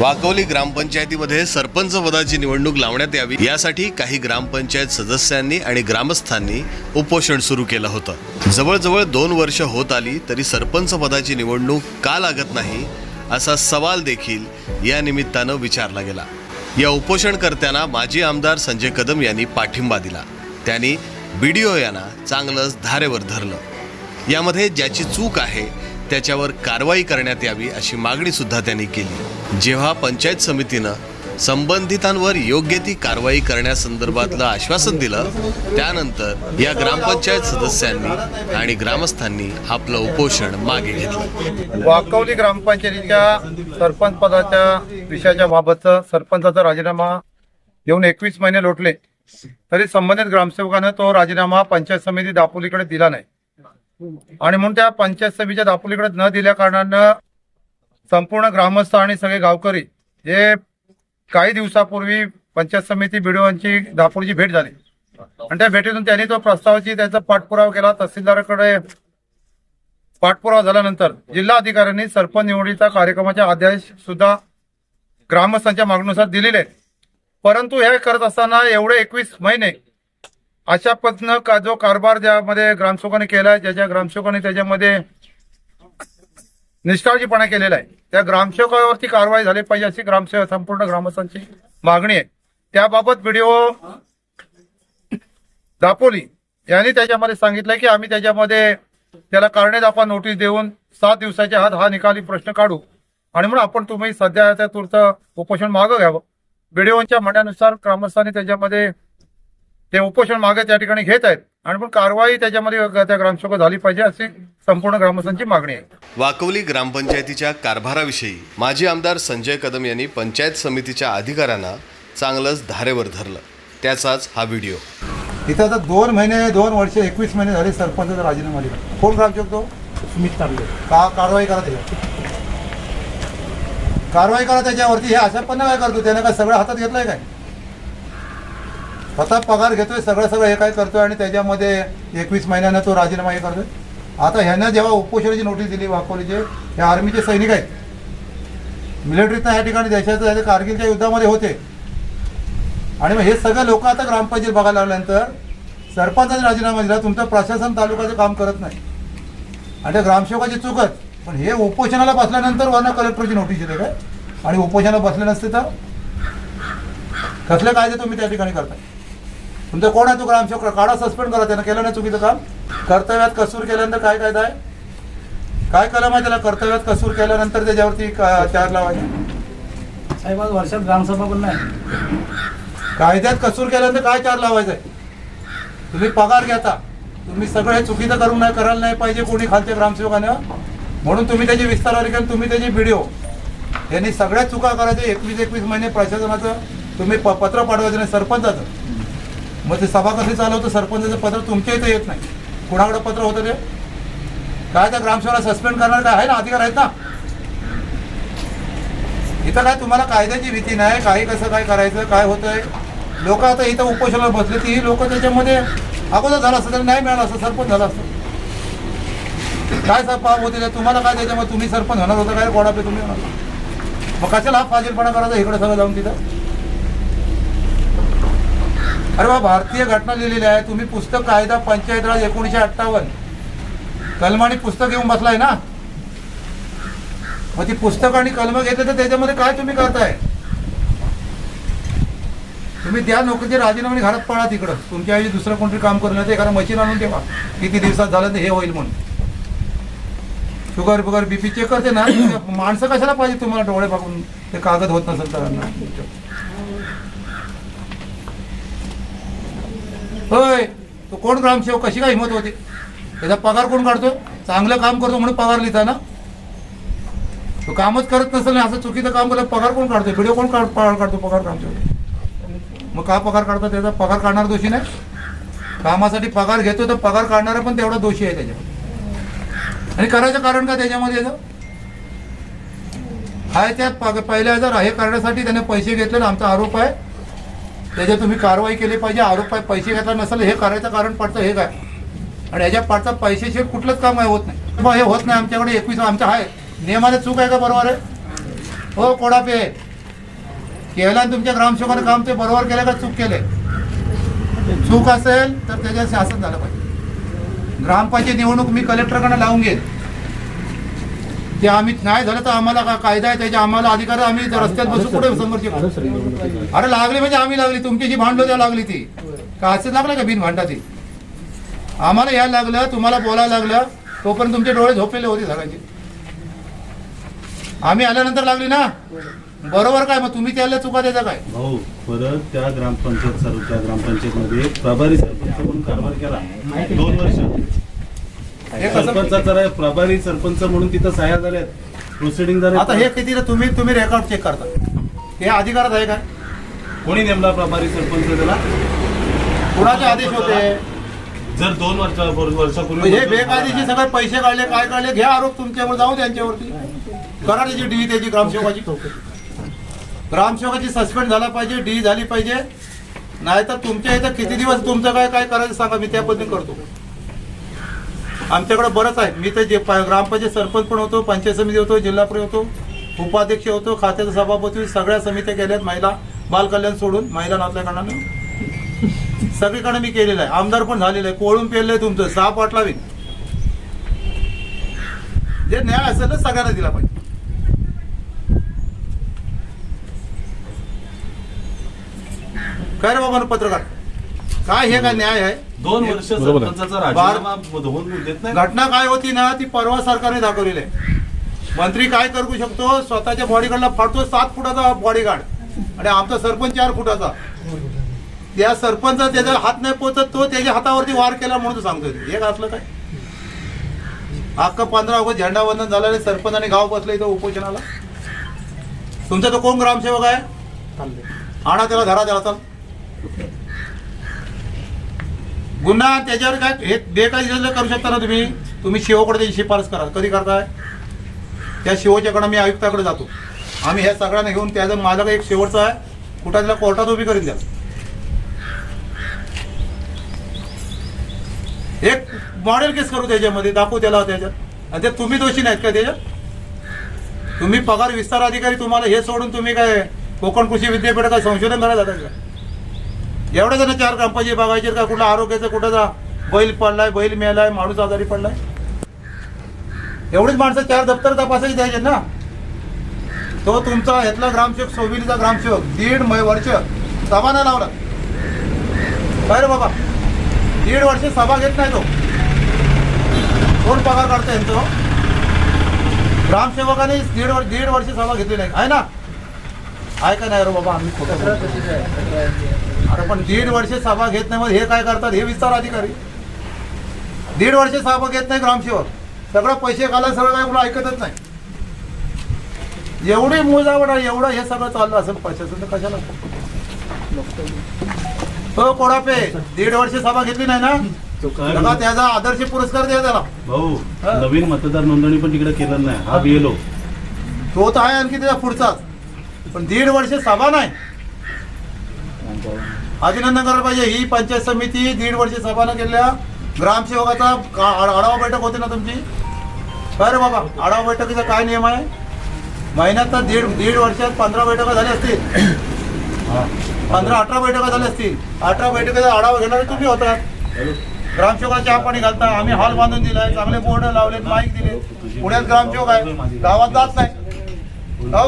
वाकवली ग्रामपंचायतीमध्ये सरपंच पदाची निवडणूक लावण्यात यावी यासाठी काही ग्रामपंचायत सदस्यांनी आणि ग्रामस्थांनी उपोषण सुरू केलं होतं. जवळजवळ दोन वर्ष होत आली तरी सरपंच पदाची निवडणूक का लागत नाही असा सवाल देखील या निमित्तानं विचारला गेला. या उपोषणकर्त्यांना माजी आमदार संजय कदम यांनी पाठिंबा दिला. त्यांनी बी डी ओ यांना चांगलंच धारेवर धरलं. यामध्ये ज्याची चूक आहे त्याच्यावर कारवाई करण्यात यावी अशी मागणी सुद्धा त्यांनी केली. जेव्हा पंचायत समितीनं संबंधितांवर योग्य ती कारवाई करण्यासंदर्भातलं आश्वासन दिलं त्यानंतर या ग्रामपंचायत सदस्यांनी आणि ग्रामस्थांनी आपलं उपोषण मागे घेतलं. वाकवली ग्रामपंचायतीच्या सरपंच पदाच्या विषयाच्या बाबतचा सरपंचाचा राजीनामा येऊन एकवीस महिने लोटले तरी संबंधित ग्रामसेवकानं तो राजीनामा पंचायत समिती दापोलीकडे दिला नाही. आणि म्हणून त्या पंचायत समितीच्या दापोलीकडे न दिल्या कारणानं संपूर्ण ग्रामस्थ आणि सगळे गावकरी हे काही दिवसापूर्वी पंचायत समिती बिडोवांची दापोलीची भेट झाली. आणि त्या भेटीतून त्यांनी तो प्रस्तावाची त्याचा पाठपुरावा केला. तहसीलदाराकडे पाठपुरावा झाल्यानंतर जिल्हा अधिकाऱ्यांनी सरपंच निवडीचा कार्यक्रमाचे आदेश सुद्धा ग्रामस्थांच्या मागणीनुसार दिलेले. परंतु हे करत असताना एवढे एकवीस महिने अशा पद्धतीनं का जो कारभार ज्यामध्ये ग्रामसेवकांनी केलाय ज्याच्या ग्रामसेवकांनी त्याच्यामध्ये निष्काळजीपणा केलेला आहे त्या ग्रामसेवकावरती कारवाई झाली पाहिजे अशी ग्रामसेवक संपूर्ण ग्रामस्थांची मागणी आहे. त्याबाबत व्हिडिओ दापोली यांनी त्याच्यामध्ये सांगितलं की आम्ही त्याच्यामध्ये त्याला कारणे दाखवा नोटीस देऊन सात दिवसाच्या आत हा निकाली प्रश्न काढू. आणि म्हणून आपण तुम्ही सध्या त्या तूर्त उपोषण मागं घ्यावं. व्हिडिओच्या म्हणण्यानुसार ग्रामस्थांनी त्याच्यामध्ये ते उपोषण मागे त्या ठिकाणी घेत आहेत. आणि पण कारवाई त्याच्यामध्ये त्या ग्रामसेवक झाली पाहिजे अशी संपूर्ण ग्रामस्थांची मागणी आहे. वाकवली ग्रामपंचायतीच्या कारभाराविषयी माजी आमदार संजय कदम यांनी पंचायत समितीच्या अधिकाऱ्यांना चांगलंच धारेवर धरलं. त्याचाच हा व्हिडिओ. इथं आता दोन महिने दोन वर्ष एकवीस महिने झाले सरपंचाचा राजीनामा दिला. कोण ग्रामसेवक तो? सुमित तांबे. का कारवाई करा त्याच्यावर? कारवाई करा त्याच्यावरती हे अशा पण काय करतो? त्याने काय सगळं हातात घेतलंय काय? स्वतः पगार घेतोय सगळं सगळं हे काय करतोय आणि त्याच्यामध्ये एकवीस महिन्यानं तो राजीनामा हे करतोय. आता ह्यांना जेव्हा उपोषणाची नोटीस दिली वाकोलीचे हे आर्मीचे सैनिक आहेत. मिलिटरीतनं या ठिकाणी देशाचं हे कारगिलच्या युद्धामध्ये होते. आणि मग हे सगळे लोक आता ग्रामपंचायत बघायला लागल्यानंतर सरपंचाने राजीनामा दिला तुमचं प्रशासन तालुक्याचं काम करत नाही. आणि त्या ग्रामसेवकाची चूकच पण हे उपोषणाला बसल्यानंतर वरनं कलेक्टरची नोटीस येते काय? आणि उपोषणाला बसले नसते तर कसले कायदे तुम्ही त्या ठिकाणी करताय? तुमचं कोण आहे तो ग्रामसेवक काढा सस्पेंड करा त्यानं. केलं नाही चुकीचं काम? कर्तव्यात कसूर केल्यानंतर काय कायदा आहे? काय कलम आहे त्याला? कर्तव्यात कसूर केल्यानंतर त्याच्यावरती का- चार लावायचे? साहेब आज वर्षात ग्रामसभा पण नाही. कायद्यात कसूर केल्यानंतर काय चार लावायचं आहे? तुम्ही पगार घेता. तुम्ही सगळं हे चुकीचं करून नाही करायला नाही पाहिजे कोणी खालच्या ग्रामसेवकानं. म्हणून तुम्ही त्याची विस्तार केलं तुम्ही त्याची व्हिडिओ यांनी सगळ्या चुका करायच्या एकवीस एकवीस महिने प्रशासनाचं. तुम्ही प पत्र पाठवायचं नाही सरपंचाचं. मग ते सभा कशी चालवतं सरपंचाचं पत्र तुमच्या इथं येत नाही. कुणाकडं पत्र होतं ते? काय त्या ग्रामसेवकाला सस्पेंड करणार? काय आहे ना? अधिकार आहेत ना? इथं काय तुम्हाला कायद्याची भीती नाही? काही कसं काय करायचं? काय होतंय? लोक आता इथं उपोषणाला बसले ती लोक त्याच्यामध्ये अगोदर झालं असतं तर नाही मिळालं असतं सरपंच झालं असतं. काय सर पाप होते ते? तुम्हाला काय त्याच्यामध्ये तुम्ही सरपंच होणार होता? काय कोणापे तुम्ही होणार मग कशाला हा फाजीलपणा करायचा? इकडे सगळं जाऊन तिथं? अरे बा भारतीय घटना लिहिलेली आहे. तुम्ही पुस्तक कायदा पंचायत राज एकोणीशे अठ्ठावन्न. आणि पुस्तक घेऊन बसलाय ना? मग ती पुस्तक आणि कलम घेतले तर त्याच्यामध्ये काय तुम्ही करताय? तुम्ही द्या नोकरीचे राजीनामे घरात पळा तिकडं. तुमच्या ऐवजी दुसरं कोणतरी काम करून ते एखादं मशीन आणून ठेवा. किती दिवसात झालं तर हे होईल म्हणून. शुगर बुगर बीपी चेक करते ना. माणसं कशाला पाहिजे तुम्हाला डोळे बघून ते कागद होत नसेल तर. होय तो कोण ग्रामसेवक? कशी काय हिंमत होती? त्याचा पगार कोण काढतो चांगलं काम करतो म्हणून पगार लिहिता ना? तो कामच करत नसेल ना असं चुकीचं काम केलं पगार कोण काढतो व्हिडिओ कोण काढ पगार काढतो पगार ग्रामसेवक? मग का पगार काढतो? त्याचा पगार काढणार दोषी नाही. कामासाठी पगार घेतो तर पगार काढणारा पण तेवढा दोषी आहे त्याच्यावर आणि करायचं कारण का त्याच्यामध्ये याचं? आहे त्या पहिल्या जर हे करण्यासाठी त्याने पैसे घेतले आमचा आरोप आहे. त्याच्यात तुम्ही कारवाई केली पाहिजे आरोप पैसे घेतला नसेल हे करायचं कारण पडतं हे काय? आणि याच्या पाठचा पैशाशिवाय कुठलंच काम आहे होत नाही. मग हे होत नाही आमच्याकडे एकवीस आमच्या आहे. नियमाने चूक आहे का बरोबर आहे? हो कोडापे केलं आणि तुमच्या ग्रामसेवकाने काम ते बरोबर केलं का चूक केले? चूक असेल तर त्याच्या शासन झालं पाहिजे. ग्रामपंचायत निवडणूक मी कलेक्टरकडे लावून घेईन. ते आम्ही नाही झालं तर आम्हाला का कायदा आहे त्याच्या आम्हाला अधिकार आम्ही रस्त्यात बसू कुठे संघर्ष अरे लागली म्हणजे आम्ही लागली तुमची जी भांडलो त्या लागली ती. का असं लागलं का बिन भांडा ती आम्हाला यायला लागलं तुम्हाला बोलायला लागलं तोपर्यंत तुमचे डोळे झोपलेले होते सगळ्यांचे. आम्ही आल्यानंतर लागली ना? बरोबर काय मग तुम्ही त्याला चुका द्यायचा काय? भाऊ परत त्या ग्रामपंचायत सर्व त्या ग्रामपंचायतमध्ये प्रभारी सरपंच म्हणून कारभार केला. दोन वर्ष. सरपंचाचा रा- प्रभारी सरपंच म्हणून तिथं सह्या झाल्यात. प्रोसिडिंग झाले आता हे किती तुम्ही तुम्ही रेकॉर्ड चेक करता. हे अधिकारात आहे काय? कोणी नेमला प्रभारी सरपंच त्याला? कुणाचे आदेश होते? जर दोन वर्षा वर्षापूर्वी हे बेकायदेशीर सगळे पैसे काढले काय काढले? घ्या आरोप तुमच्यावर जाऊ त्यांच्यावरती. करा त्याची डी त्याची ग्रामसेवकाची. ग्रामसेवकाची सस्पेंड झाला पाहिजे डी झाली पाहिजे. नाहीतर तुमच्या इथं किती दिवस तुमचं काय काय करायचं सांगा मी त्या पद्धतीने करतो. आमच्याकडे बरंच आहे. मी तर जे प- ग्रामपंचायत सरपंच पण होतो पंचायत समिती होतो जिल्हा होतो उपाध्यक्ष होतो खात्याचा सभापती सगळ्या समित्या केल्यात महिला बालकल्याण सोडून महिला नातल्या कारणानं. सगळीकडे मी केलेलं आहे. आमदार पण झालेलं आहे. कोळून पेरलंय तुमचं. सहा पाटलावी जे न्याय असेल ना सगळ्यांना दिला पाहिजे. काय रे बाबा पत्रकार? काय हे काय न्याय आहे? दोन वर्ष सरपंचाचा राजीनामा होऊन देत नाही. घटना काय होती ना ती परवा सरकारने दाखवलेली आहे. मंत्री काय करू शकतो? स्वतःच्या बॉडीगार्डला फाडतो सात फुटाचा बॉडीगार्ड आणि आमचा सरपंच चार फुटाचा. त्या सरपंच त्याचा हात नाही पोचत तो त्याच्या हातावरती वार केला म्हणून तो सांगतोय. हे काय असलं काय? अख्खा पंधरा ऑगस्ट झेंडावंदन झालं आणि सरपंच आणि गाव बसलं इथं उपोषणाला. तुमचा तो कोण ग्रामसेवक आहे? आणा त्याला धरा त्याला चल. गुन्हा त्याच्यावर काय हे बेकायदेशीर करू शकता ना तुम्ही? तुम्ही शिवकडे त्याची शिफारस करा. कधी करताय? त्या शिवच्याकडे मी आयुक्ताकडे जातो. आम्ही ह्या सगळ्यांना घेऊन त्याचं माझं एक शेवटचं आहे. कुठं त्याला कोर्टात उभी करीन द्या एक मॉडेल केस करू त्याच्यामध्ये. दाखवू त्याला त्याच्यात. आणि ते तुम्ही दोषी नाहीत का त्याच्यात? तुम्ही पगार विस्तार अधिकारी तुम्हाला हे सोडून तुम्ही काय कोकण कृषी विद्यापीठात काय संशोधन करायला जातात का? एवढ्या जण चार ग्रामपंचायत बघायचे का? कुठला आरोग्याचं कुठं जा? बैल पडलाय बैल मेलाय माणूस आजारी पडलाय. एवढीच माणसं चार दप्तर तपासायची द्यायचे ना? तो तुमचा ह्यातला ग्रामसेवक सोबिलीचा ग्रामसेवक दीड मय वर्ष सभा नाही लावला. काय रे बाबा? दीड वर्ष सभा घेत नाही तो. कोण पगार काढतो यांचं ग्रामसेवकाने दीड वर्ष दीड वर्ष सभा घेतली नाही. आहे ना? आहे का नाही रे बाबा? आम्ही खोटं अरे पण दीड वर्ष सभा घेत नाही मग हे काय करतात? हे विस्तार अधिकारी. दीड वर्ष सभा घेत नाही ग्रामसेवक. सगळं पैसे घाला सगळं काय कोणी ऐकतच नाही. एवढी मोजावड एवढं हे सगळं चाललं असेल पैशाचं तर कशाला? हो कोडापे दीड वर्ष सभा घेतली नाही ना? तो त्याचा आदर्श पुरस्कार द्या त्याला. भाऊ? नवीन मतदार नोंदणी पण तिकडे केलं नाही. हा बीएलओ तो तर आहे आणखी त्याच्या पुढचाच. पण दीड वर्ष सभा नाही. अभिनंदन करायला पाहिजे. ही पंचायत समिती दीड वर्ष सभा न केल्या ग्रामसेवकाचा आढावा बैठक होती ना तुमची? अरे बाबा आढावा बैठकीचा काय नियम आहे? महिन्यात तर दीड दीड वर्षात पंधरा बैठका झाल्या असतील. पंधरा अठरा बैठका झाल्या असतील. अठरा बैठकीचा आढावा घेणारे तुम्ही होतात. ग्रामसेवकाला चहा पाणी घालता. आम्ही हॉल बांधून दिलाय. चांगले बोर्ड लावले माईक दिले पुण्यात ग्रामसेवक आहे. गावात जात नाही. हो?